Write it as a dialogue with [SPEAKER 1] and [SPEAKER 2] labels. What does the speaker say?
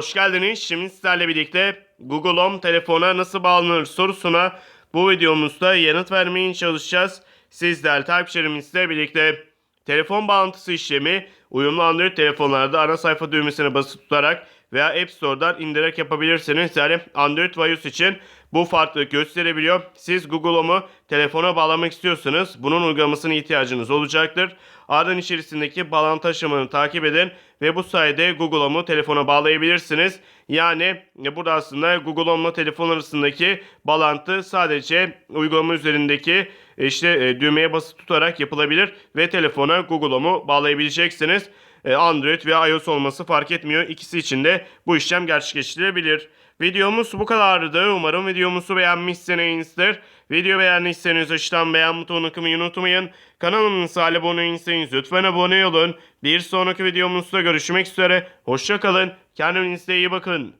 [SPEAKER 1] Hoş geldiniz. Şimdi sizlerle birlikte Google Home telefona nasıl bağlanır sorusuna bu videomuzda yanıt vermeye çalışacağız. Siz değerli takipçilerimizle birlikte telefon bağlantısı işlemi uyumlu Android telefonlarda ana sayfa düğmesine basıp tutarak veya App Store'dan indirerek yapabilirsiniz. Yani Android ve iOS için bu farklılık gösterebiliyor. Siz Google Home'u telefona bağlamak istiyorsanız bunun uygulamasına ihtiyacınız olacaktır. Ardından içerisindeki bağlantı aşamasını takip edin ve bu sayede Google Home'u telefona bağlayabilirsiniz. Yani burada aslında Google Home ile telefon arasındaki bağlantı sadece uygulama üzerindeki işte e, düğmeye basıp tutarak yapılabilir ve telefona Google Home'u bağlayabileceksiniz. E, Android veya iOS olması fark etmiyor. İkisi için de bu işlem gerçekleştirilebilir. Videomuz bu kadardı. Umarım videomuzu beğenmişsinizdir. Video beğendiyseniz aşağıdan beğen butonuna kılmayı unutmayın. Kanalımıza abone değilseniz lütfen abone olun. Bir sonraki videomuzda görüşmek üzere. Hoşçakalın. Kendinize iyi bakın.